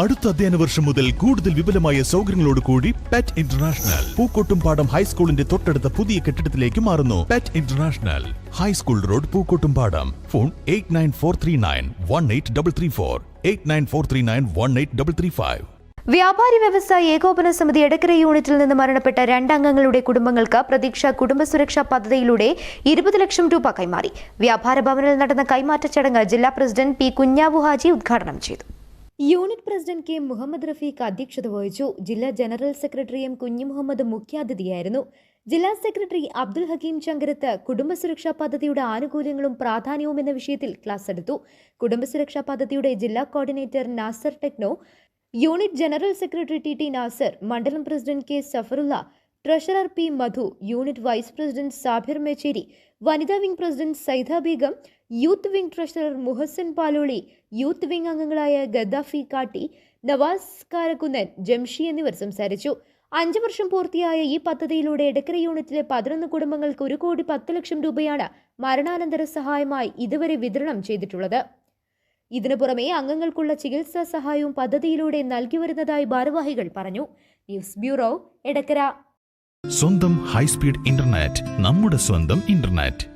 അടുത്ത അധ്യയന വർഷം മുതൽ കൂടുതൽ വിപുലമായ സൗകര്യങ്ങളോട് കൂടി പെറ്റ് ഇന്റർനാഷണൽ പൂക്കോട്ടും പാടം ഹൈസ്കൂളിന്റെ തൊട്ടടുത്ത പുതിയ കെട്ടിടത്തിലേക്ക് മാറുന്നു. PET international high school road Pookkottumpadam. Phone eight nine four three nine one eight double three four eight nine four three nine one eight double three five വ്യാപാരി വ്യവസായ ഏകോപന സമിതി എടക്കര യൂണിറ്റിൽ നിന്ന് മരണപ്പെട്ട രണ്ടംഗങ്ങളുടെ കുടുംബങ്ങൾക്ക് പ്രതീക്ഷ കുടുംബ സുരക്ഷാ പദ്ധതിയിലൂടെ ഇരുപത് ലക്ഷം രൂപ കൈമാറി. വ്യാപാര ഭവനിൽ നടന്ന കൈമാറ്റ ചടങ്ങ് ജില്ലാ പ്രസിഡന്റ് പി കുഞ്ഞാവു ഹാജി ഉദ്ഘാടനം ചെയ്തു. Unit president K Muhammad Rafeeq അധ്യക്ഷത വഹിച്ചു. ജില്ലാ ജനറൽ സെക്രട്ടറി എം കുഞ്ഞു മുഹമ്മദ് മുഖ്യാതിഥിയായിരുന്നു. ജില്ലാ സെക്രട്ടറി അബ്ദുൽ ഹക്കീം ചങ്കരത്ത് കുടുംബസുരക്ഷാ പദ്ധതിയുടെ ആനുകൂല്യങ്ങളും പ്രാധാന്യവും എന്ന വിഷയത്തിൽ ക്ലാസ് എടുത്തു. കുടുംബസുരക്ഷാ പദ്ധതിയുടെ ജില്ലാ coordinator Nasar techno unit general secretary T T Nasar മണ്ഡലം president K Safarulla treasurer P Madhu unit vice president Sabir Mecheri വനിതാ wing president Saida Begum youth wing treasurer Muhasan Paloli youth wing അംഗങ്ങളായ ഗദ്ദാഫി കാട്ടി നവാസ് കാരക്കുന്നൻ ജംഷി എന്നിവർ സംസാരിച്ചു. അഞ്ചു വർഷം പൂർത്തിയായ ഈ പദ്ധതിയിലൂടെ എടക്കര യൂണിറ്റിലെ പതിനൊന്ന് കുടുംബങ്ങൾക്ക് ഒരു കോടി പത്ത് ലക്ഷം രൂപയാണ് മരണാനന്തര സഹായമായി ഇതുവരെ വിതരണം ചെയ്തിട്ടുള്ളത്. ഇതിനു പുറമെ അംഗങ്ങൾക്കുള്ള ചികിത്സാ സഹായവും പദ്ധതിയിലൂടെ നൽകി വരുന്നതായി ഭാരവാഹികൾ പറഞ്ഞു. News bureau Edakkara. സ്വന്തം ഹൈസ്പീഡ് ഇന്റർനെറ്റ് നമ്മുടെ സ്വന്തം ഇന്റർനെറ്റ്.